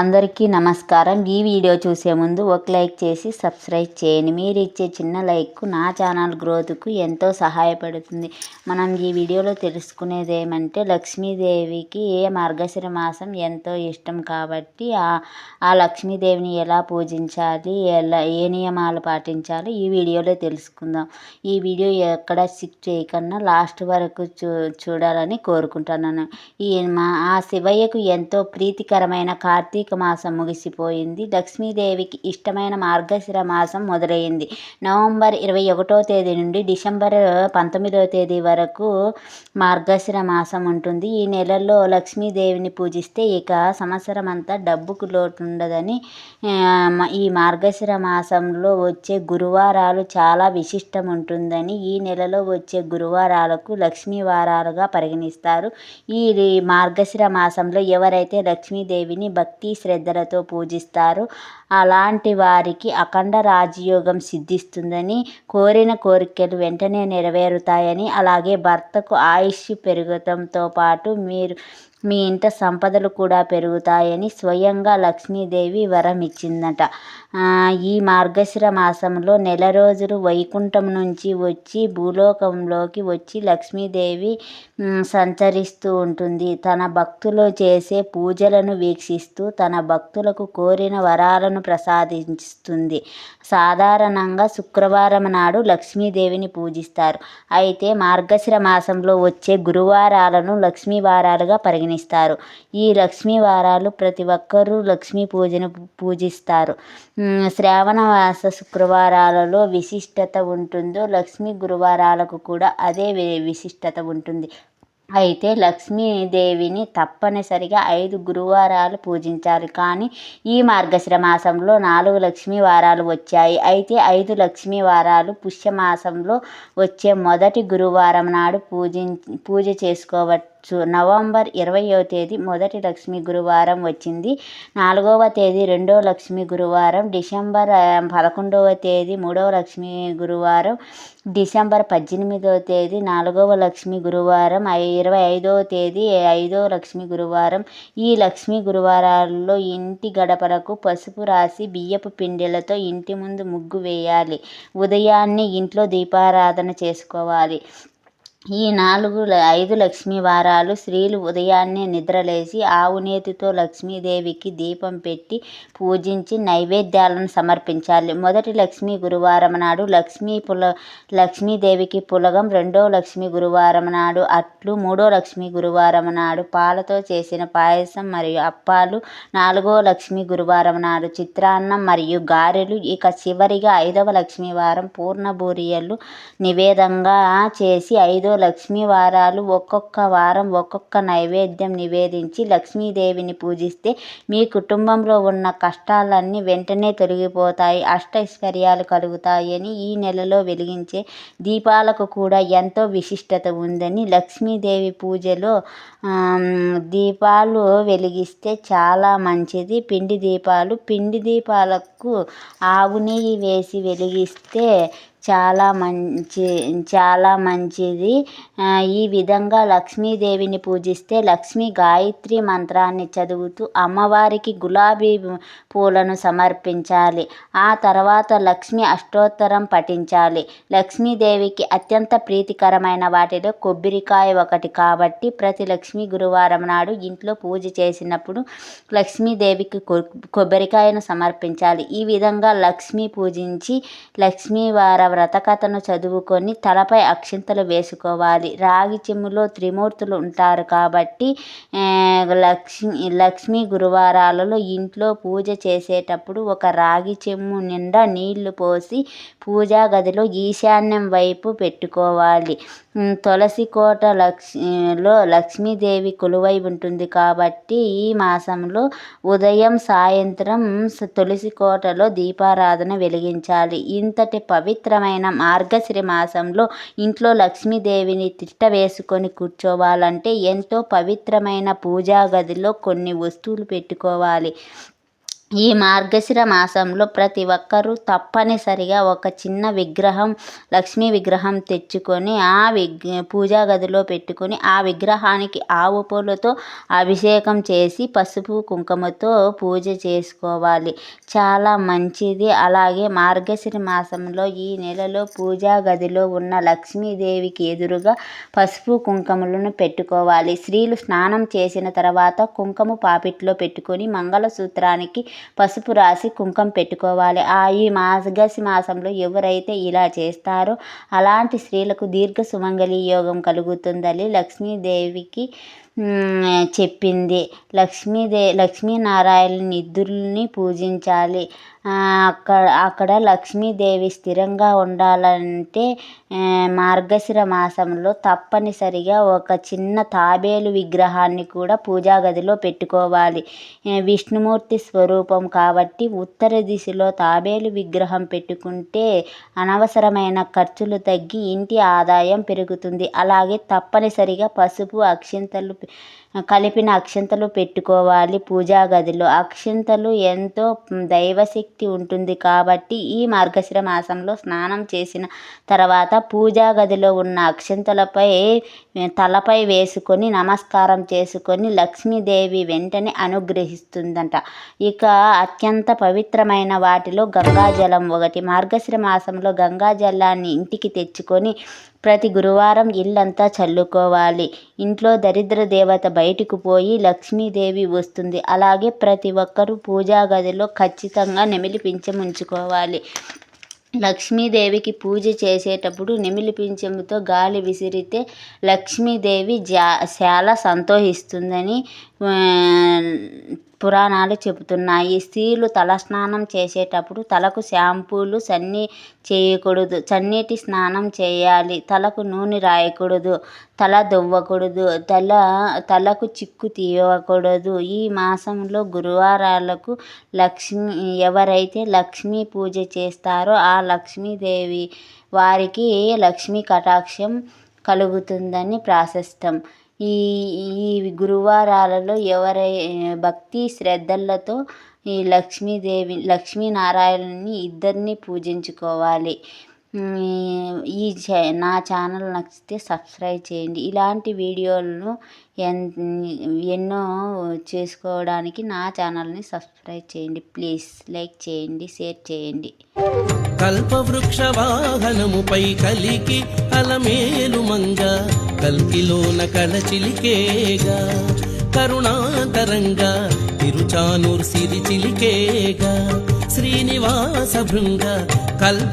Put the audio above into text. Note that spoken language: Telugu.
అందరికీ నమస్కారం. ఈ వీడియో చూసే ముందు ఒక లైక్ చేసి సబ్స్క్రైబ్ చేయండి. మీరు ఇచ్చే చిన్న లైక్ నా ఛానల్ గ్రోత్కు ఎంతో సహాయపడుతుంది. మనం ఈ వీడియోలో తెలుసుకునేది ఏమంటే లక్ష్మీదేవికి ఏ మార్గశిర మాసం ఎంతో ఇష్టం కాబట్టి ఆ ఆ లక్ష్మీదేవిని ఎలా పూజించాలి ఎలా ఏ నియమాలు పాటించాలి ఈ వీడియోలో తెలుసుకుందాం. ఈ వీడియో ఎక్కడ సిక్ చేయకుండా లాస్ట్ వరకు చూ చూడాలని కోరుకుంటున్నాను. ఈ మా ఆ శివయ్యకు ఎంతో ప్రీతికరమైన కార్తీక కార్తీక మాసం ముగిసిపోయింది. లక్ష్మీదేవికి ఇష్టమైన మార్గశిర మాసం మొదలైంది. నవంబర్ ఇరవై ఒకటో తేదీ నుండి డిసెంబర్ పంతొమ్మిదవ తేదీ వరకు మార్గశిర మాసం ఉంటుంది. ఈ నెలలో లక్ష్మీదేవిని పూజిస్తే ఇక సంవత్సరం అంతా డబ్బుకు లోటు ఉండదని ఈ మార్గశిర మాసంలో వచ్చే గురువారాలు చాలా విశిష్టం ఉంటుందని ఈ నెలలో వచ్చే గురువారాలకు లక్ష్మీ వారాలుగా పరిగణిస్తారు. ఈ మార్గశిర మాసంలో ఎవరైతే లక్ష్మీదేవిని భక్తి శ్రద్ధలతో పూజిస్తారు. అలాంటి వారికి అఖండ రాజయోగం సిద్ధిస్తుందని కోరిన కోరికలు వెంటనే నెరవేరుతాయని అలాగే భర్తకు ఆయుష్ పెరగటంతో పాటు మీరు మీ ఇంట సంపదలు కూడా పెరుగుతాయని స్వయంగా లక్ష్మీదేవి వరం ఇచ్చిందట ఈ మార్గశిర మాసంలో నెల రోజులు వైకుంఠం నుంచి వచ్చి భూలోకంలోకి వచ్చి లక్ష్మీదేవి సంచరిస్తూ ఉంటుంది. తన భక్తులు చేసే పూజలను వీక్షిస్తూ తన భక్తులకు కోరిన వరాలను ప్రసాదిస్తుంది. సాధారణంగా శుక్రవారం నాడు లక్ష్మీదేవిని పూజిస్తారు. అయితే మార్గశిర మాసంలో వచ్చే గురువారాలను లక్ష్మీ వారాలుగా పరిగణిస్తారు ఈ లక్ష్మీ వారాలు ప్రతి ఒక్కరూ లక్ష్మీ పూజను పూజిస్తారు. శ్రావణ మాస శుక్రవారాలలో విశిష్టత ఉంటుందో లక్ష్మీ గురువారాలకు కూడా అదే విశిష్టత ఉంటుంది. అయితే లక్ష్మీదేవిని తప్పనిసరిగా ఐదు గురువారాలు పూజించాలి. కానీ ఈ మార్గశిర మాసంలో నాలుగు లక్ష్మీ వారాలు వచ్చాయి. అయితే ఐదు లక్ష్మీ వారాలు పుష్యమాసంలో వచ్చే మొదటి గురువారం నాడు పూజి పూజ చేసుకోవచ్చు నవంబర్ ఇరవయో తేదీ మొదటి లక్ష్మీ గురువారం వచ్చింది. నాలుగవ తేదీ రెండవ లక్ష్మీ గురువారం. డిసెంబర్ పదకొండవ తేదీ మూడవ లక్ష్మీ గురువారం. డిసెంబర్ పద్దెనిమిదవ తేదీ నాలుగవ లక్ష్మీ గురువారం. ఇరవై ఐదవ తేదీ ఐదవ లక్ష్మీ గురువారం. ఈ లక్ష్మీ గురువారాల్లో ఇంటి గడపలకు పసుపు రాసి బియ్యపు పిండిలతో ఇంటి ముందు ముగ్గు వేయాలి. ఉదయాన్నే ఇంట్లో దీపారాధన చేసుకోవాలి. ఈ నాలుగు ఐదు లక్ష్మీ వారాలు స్త్రీలు ఉదయాన్నే నిద్రలేచి ఆవునేతితో లక్ష్మీదేవికి దీపం పెట్టి పూజించి నైవేద్యాలను సమర్పించాలి. మొదటి లక్ష్మీ గురువారం నాడు లక్ష్మీ పుల లక్ష్మీదేవికి పులగం రెండో లక్ష్మీ గురువారం నాడు అట్లు మూడో లక్ష్మీ గురువారం నాడు పాలతో చేసిన పాయసం మరియు అప్పాలు నాలుగో లక్ష్మీ గురువారం నాడు చిత్రాన్నం మరియు గారెలు. ఇక చివరిగా ఐదవ లక్ష్మీ వారం పూర్ణ బూరియలు నివేదంగా చేసి ఐదో లక్ష్మీ వారాలు ఒక్కొక్క వారం ఒక్కొక్క నైవేద్యం నివేదించి లక్ష్మీదేవిని పూజిస్తే మీ కుటుంబంలో ఉన్న కష్టాలన్నీ వెంటనే తొలగిపోతాయి అష్టైశ్వర్యాలు కలుగుతాయని ఈ నెలలో వెలిగించే దీపాలకు కూడా ఎంతో విశిష్టత ఉందని లక్ష్మీదేవి పూజలో దీపాలు వెలిగిస్తే చాలా మంచిది. పిండి దీపాలు పిండి దీపాలకు ఆవు నెయ్యి వేసి వెలిగిస్తే చాలా మంచి చాలా మంచిది. ఈ విధంగా లక్ష్మీదేవిని పూజిస్తే లక్ష్మీ గాయత్రి మంత్రాన్ని చదువుతూ అమ్మవారికి గులాబీ పూలను సమర్పించాలి. ఆ తర్వాత లక్ష్మీ అష్టోత్తరం పఠించాలి. లక్ష్మీదేవికి అత్యంత ప్రీతికరమైన వాటిలో కొబ్బరికాయ ఒకటి కాబట్టి ప్రతి లక్ష్మీ గురువారం నాడు ఇంట్లో పూజ చేసినప్పుడు లక్ష్మీదేవికి కొబ్బరికాయను సమర్పించాలి. ఈ విధంగా లక్ష్మీ పూజించి లక్ష్మీవార వ్రతకథను చదువుకొని తలపై అక్షింతలు వేసుకోవాలి. రాగి చెమ్ములో త్రిమూర్తులు ఉంటారు కాబట్టి లక్ష్మి లక్ష్మీ గురువారాలలో ఇంట్లో పూజ చేసేటప్పుడు ఒక రాగి చెమ్ము నిండా నీళ్ళు పోసి పూజా గదిలో ఈశాన్యం వైపు పెట్టుకోవాలి. తులసి కోట లక్ష్మిలో లక్ష్మీదేవి కొలువై ఉంటుంది. కాబట్టి ఈ మాసంలో ఉదయం సాయంత్రం తులసి కోటలో దీపారాధన వెలిగించాలి. ఇంతటి పవిత్రమైన మార్గశ్రి మాసంలో ఇంట్లో లక్ష్మీదేవిని తిట్ట వేసుకొని కూర్చోవాలంటే ఎంతో పవిత్రమైన పూజా గదిలో కొన్ని వస్తువులు పెట్టుకోవాలి. ఈ మార్గశిర మాసంలో ప్రతి ఒక్కరూ తప్పనిసరిగా ఒక చిన్న విగ్రహం లక్ష్మీ విగ్రహం తెచ్చుకొని ఆ విగ్ పూజా గదిలో పెట్టుకొని ఆ విగ్రహానికి ఆవు పూలతో అభిషేకం చేసి పసుపు కుంకుమతో పూజ చేసుకోవాలి. చాలా మంచిది. అలాగే మార్గశిర మాసంలో ఈ నెలలో పూజా గదిలో ఉన్న లక్ష్మీదేవికి ఎదురుగా పసుపు కుంకుమలను పెట్టుకోవాలి. స్త్రీలు స్నానం చేసిన తర్వాత కుంకుమ పాపిట్లో పెట్టుకొని మంగళసూత్రానికి పసుపు రాసి కుంకం పెట్టుకోవాలి. ఆ ఈ మాసగసి మాసంలో ఎవరైతే ఇలా చేస్తారో అలాంటి స్త్రీలకు దీర్ఘ సుమంగళి యోగం కలుగుతుందని లక్ష్మీదేవికి చెప్పింది. లక్ష్మీదే లక్ష్మీనారాయణ నిధుల్ని పూజించాలి. అక్కడ అక్కడ లక్ష్మీదేవి స్థిరంగా ఉండాలంటే మార్గశిర మాసంలో తప్పనిసరిగా ఒక చిన్న తాబేలు విగ్రహాన్ని కూడా పూజా గదిలో పెట్టుకోవాలి. విష్ణుమూర్తి స్వరూపం కాబట్టి ఉత్తర దిశలో తాబేలు విగ్రహం పెట్టుకుంటే అనవసరమైన ఖర్చులు తగ్గి ఇంటి ఆదాయం పెరుగుతుంది. అలాగే తప్పనిసరిగా పసుపు అక్షింతలు కలిపిన అక్షింతలు పెట్టుకోవాలి పూజా గదిలో. అక్షింతలు ఎంతో దైవశక్తి శక్తి ఉంటుంది. కాబట్టి ఈ మార్గశిర మాసంలో స్నానం చేసిన తర్వాత పూజా గదిలో ఉన్న అక్షంతలపై తలపై వేసుకొని నమస్కారం చేసుకొని లక్ష్మీదేవి వెంటనే అనుగ్రహిస్తుందంట. ఇక అత్యంత పవిత్రమైన వాటిలో గంగాజలం ఒకటి. మార్గశిర మాసంలో గంగాజలాన్ని ఇంటికి తెచ్చుకొని ప్రతి గురువారం ఇల్లంతా చల్లుకోవాలి. ఇంట్లో దరిద్ర దేవత బయటకు పోయి లక్ష్మీదేవి వస్తుంది. అలాగే ప్రతి ఒక్కరూ పూజా గదిలో ఖచ్చితంగా నెమిలి పింఛముంచుకోవాలి లక్ష్మీదేవికి పూజ చేసేటప్పుడు నెమిలి గాలి విసిరితే లక్ష్మీదేవి జా చాలా సంతోషిస్తుందని పురాణాలు చెబుతున్నాయి. స్త్రీలు తలస్నానం చేసేటప్పుడు తలకు షాంపూలు సన్నీ చేయకూడదు. చన్నీటి స్నానం చేయాలి. తలకు నూనె రాయకూడదు. తల దువ్వకూడదు. తల తలకు చిక్కు తీయకూడదు. ఈ మాసంలో గురువారాలకు లక్ష్మి ఎవరైతే లక్ష్మీ పూజ చేస్తారో ఆ లక్ష్మీదేవి వారికి లక్ష్మీ కటాక్షం కలుగుతుందని ప్రాశస్తం. ఈ ఈ గురువారాలలో ఎవరై భక్తి శ్రద్ధలతో ఈ లక్ష్మీదేవి లక్ష్మీనారాయణని ఇద్దరిని పూజించుకోవాలి. ఈ నా ఛానల్ నచ్చితే సబ్స్క్రైబ్ చేయండి. ఇలాంటి వీడియోలను ఎన్నో చేసుకోవడానికి నా ఛానల్ని సబ్స్క్రైబ్ చేయండి. ప్లీజ్ లైక్ చేయండి షేర్ చేయండి. కల్పవృక్ష వాహనముపై కలికి అలమేలు మంగ కల్కిలోన కళచిలికేగా కరుణాతరంగా తిరుచానూర్ సిరి చిలికేగా శ్రీనివాస భృంగ కల్ప